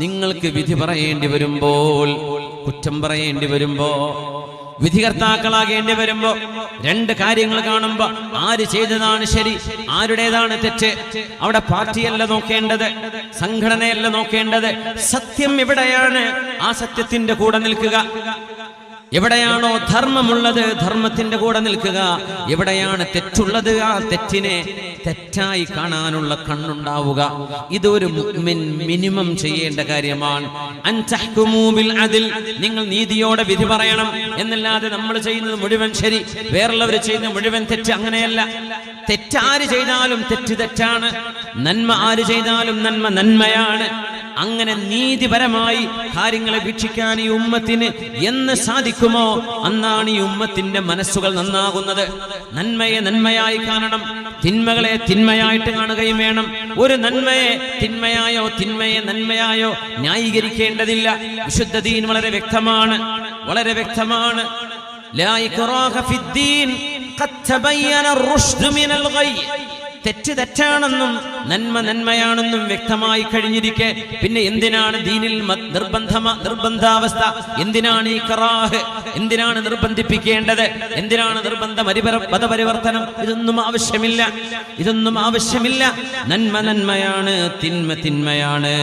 നിങ്ങൾക്ക് വിധി പറയേണ്ടി വരുമ്പോൾ കുറ്റം പറയേണ്ടി വരുമ്പോ വിധികർത്താക്കളാകേണ്ടി വരുമ്പോ രണ്ട് കാര്യങ്ങൾ കാണുമ്പോ ആര് ചെയ്തതാണ് ശരി ആരുടേതാണ് തെറ്റ്? അവിടെ പാർട്ടിയല്ല നോക്കേണ്ടത് സംഘടനയല്ല നോക്കേണ്ടത്. സത്യം എവിടെയാണ്? ആ സത്യത്തിന്റെ കൂടെ നിൽക്കുക. എവിടെയാണോ ധർമ്മമുള്ളത് ധർമ്മത്തിന്റെ കൂടെ നിൽക്കുക. എവിടെയാണ് തെറ്റുള്ളത്? ആ തെറ്റിനെ തെറ്റായി കാണാനുള്ള കണ്ണുണ്ടാവുക. ഇതൊരു മിനിമം ചെയ്യേണ്ട കാര്യമാണ്. അതിൽ. നിങ്ങൾ നീതിയോടെ വിധി പറയണം. എന്നല്ലാതെ നമ്മൾ ചെയ്യുന്നത് മുഴുവൻ ശരി. വേറുള്ളവർ ചെയ്യുന്ന മുഴുവൻ തെറ്റ്. അങ്ങനെയല്ല. തെറ്റാര് ചെയ്താലും തെറ്റ് തെറ്റാണ്. നന്മ ആര് ചെയ്താലും നന്മ നന്മയാണ്. അങ്ങനെ നീതിപരമായി കാര്യങ്ങളെ വീക്ഷിക്കാൻ ഈ ഉമ്മത്തിന് എന്ന് സാധിക്കുമോ അന്നാണ് ഈ ഉമ്മത്തിന്റെ മനസ്സുകൾ നന്നാകുന്നത് നന്മയെ നന്മയായി കാണണം തിന്മകളെ തിന്മയായിട്ട് കാണുകയും വേണം ഒരു നന്മയെ തിന്മയായോ തിന്മയെ നന്മയായോ ന്യായീകരിക്കേണ്ടതില്ല വിശുദ്ധ ദീൻ വളരെ വ്യക്തമാണ് വളരെ വ്യക്തമാണ് ലാ ഇക്റാഹ ഫിദ്ദീൻ ഖദ് തബയ്യന الرشد من الغي തെറ്റ് തെറ്റാണെന്നും നന്മ നന്മയാണെന്നും വ്യക്തമായി കഴിഞ്ഞിരിക്കെ. പിന്നെ എന്തിനാണ് ദീനിൽ നിർബന്ധ നിർബന്ധാവസ്ഥ? എന്തിനാണ് ഈ കറാഹ്? എന്തിനാണ് നിർബന്ധിപ്പിക്കേണ്ടത്? എന്തിനാണ് നിർബന്ധ മരിപര മതപരിവർത്തനം? ഇതൊന്നും ആവശ്യമില്ല. ഇതൊന്നും ആവശ്യമില്ല. നന്മ നന്മയാണ് തിന്മ തിന്മയാണ്.